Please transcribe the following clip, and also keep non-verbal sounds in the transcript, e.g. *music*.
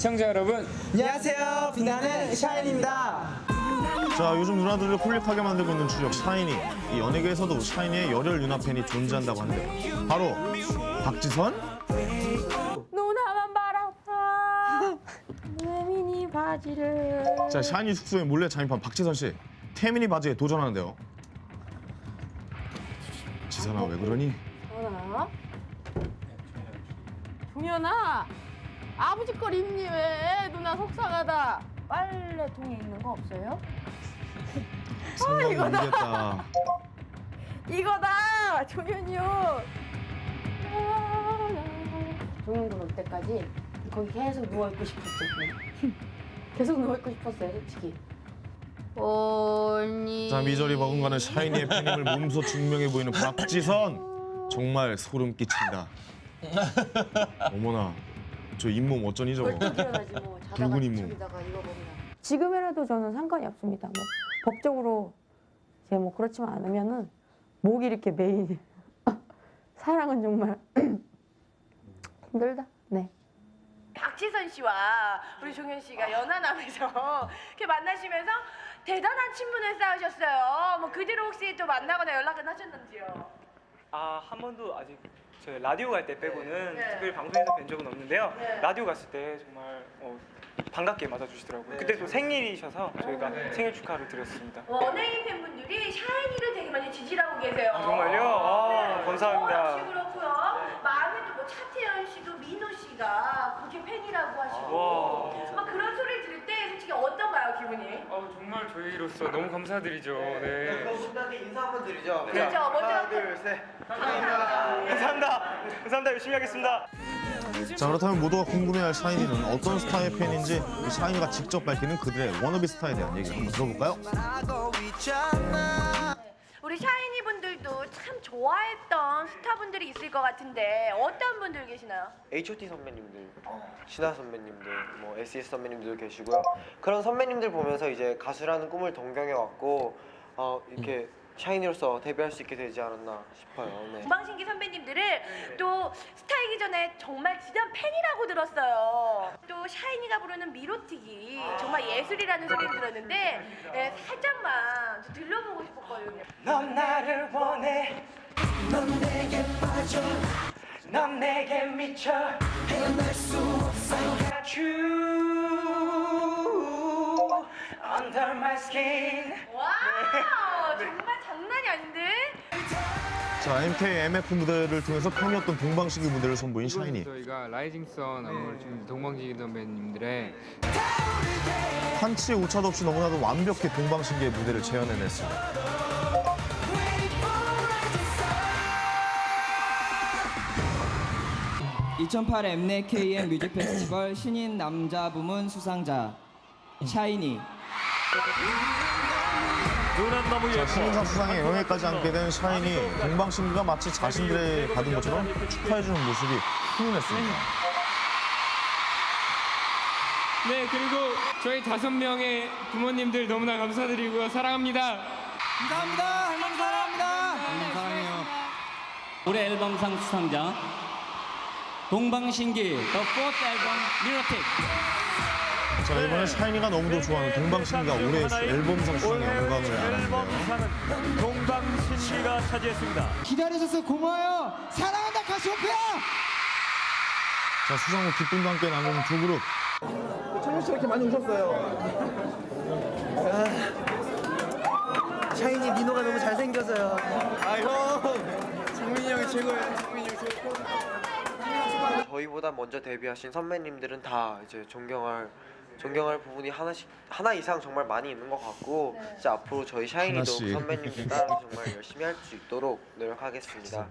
시청자 여러분 안녕하세요. 빛나는 샤인입니다. 자 요즘 누나들을 홀릭하게 만들고 있는 주역 샤이니 이 연예계에서도 샤이니의 열혈 누나 팬이 존재한다고 하는데요 바로 박지선? 누나만 바라봐 내 미니 바지를 자 샤이니 숙소에 몰래 잠입한 박지선 씨 태민이 바지에 도전하는데요 지선아 왜 그러니? 전화 종현아 아버지 걸 입니 왜? 누나 속상하다. 빨래통에 있는 거 없어요? *laughs* 생각이 이거다. *laughs* 이거다 종현이 옷 종현 군 올 때까지 거기 계속 누워 있고 싶었어 *laughs* 계속 누워 있고 싶었어요 솔직히. 언니. 자 미저리 버금가는 샤이니의 팬임을 몸소 증명해 보이는 박지선. 정말 소름 끼친다. 어머나 저 잇몸 어쩌니 저거 벌떡 일어나지 뭐 자다가 붉은 이모. 저기다가 이거 먹나 지금이라도 저는 상관이 없습니다. 뭐 법적으로 제뭐 그렇지만 않으면은 목이 이렇게 메인 *laughs* 사랑은 정말 *clears throat* 힘들다. 네. 박지선 씨와 우리 종현 씨가 연하남에서 *laughs* 이렇게 만나시면서 대단한 친분을 쌓으셨어요. 뭐그 뒤로 혹시 또 만나거나 연락은 하셨는지요? 아, 한 번도 아직 저 라디오 갈 때 빼고는 네. 특별히 방송에서 뵌 적은 없는데요. 네. 라디오 갔을 때 정말 어, 반갑게 맞아주시더라고요. 그때 또 생일이셔서 저희가 생일 축하를 드렸습니다. 연예인 팬분들이 샤이니를 되게 많이 지지하고 계세요. 아, 정말요? 아, 감사합니다. 씨 그렇고요. 많은 또뭐 차태현 씨도 민호 씨가 그렇게 팬이라고 하시고 와. 막 그런 소리를 들을 때 솔직히 어떤가요 정말 저희로서 너무 감사드리죠. 네. 분들한테 인사 한번 드리죠. 그렇죠. 먼저 하나, 둘, 셋. 감사합니다. 감사합니다. 열심히 하겠습니다. 자 그렇다면 모두가 궁금해할 샤이니는 어떤 스타의 팬인지 이 샤이니가 직접 밝히는 그들의 워너비 스타에 대한 얘기를 한번 들어볼까요? 우리 샤이니 분들도 참 좋아했던 스타분들이 있을 것 같은데 어떤 분들 계시나요? H.O.T 선배님들, 신하 선배님들, 뭐 S.E.S 선배님들도 계시고요. 그런 선배님들 보면서 이제 가수라는 꿈을 동경해 왔고 어, 이렇게 샤이니로서 데뷔할 수 있게 되지 않았나 싶어요. 네. 동방신기 선배님들을 또 스타이기 전에 정말 진짜 팬이라고 들었어요. 또 샤이니가 부르는 미로틱이 정말 예술이라는 소리를 들었는데 네, 살짝만 좀 들려보고 싶었거든요. 넌 나를 원해. 넌 내게 빠져. 넌 내게 미쳐. 헤어날 수 없어. Got you under my skin. 와우 정말 장난이 아닌데? 자 MK MF 무대를 통해서 팬이었던 동방신기 무대를 선보인 샤이니. 저희가 라이징 선 안무를 좀 동방지기 선배님들의 한치의 오차도 없이 너무나도 완벽히 동방신기의 무대를 재현해냈습니다. (2008) 엠넷 KM 뮤직 페스티벌 신인 남자 부문 수상자 샤이니 자, 신인상 수상에 영예까지 안게 된 샤이니 동방신기가 마치 자신들의 받은 것처럼 축하해주는 모습이 훈훈했습니다. 네 그리고 저희 다섯 명의 부모님들 너무나 감사드리고요. 사랑합니다. 감사합니다. 할머니 사랑합니다. 사랑해요. 올해 앨범상 수상자 동방신기 The Fourth Album 자 이번에 샤이니가 너무도 좋아하는 동방신기가 올해 앨범상 수상에 영광을 안았는데요 동방신기가 차지했습니다. 기다려줘서 고마워요 사랑한다 가시오페아 자 수상 후 기쁨도 함께 나누는 두 그룹 청년 씨 이렇게 많이 오셨어요. 아, 샤이니 민호가 너무 잘생겨서요. 아 형, 장민이 형이 최고예요. 장민이 형 최고. 저희보다 먼저 데뷔하신 선배님들은 다 이제 존경할 존경할 부분이 하나씩 하나 이상 정말 많이 있는 것 같고 진짜 앞으로 저희 샤이니도 하나씩. 그 선배님들 따라서 정말 열심히 할 수 있도록 노력하겠습니다.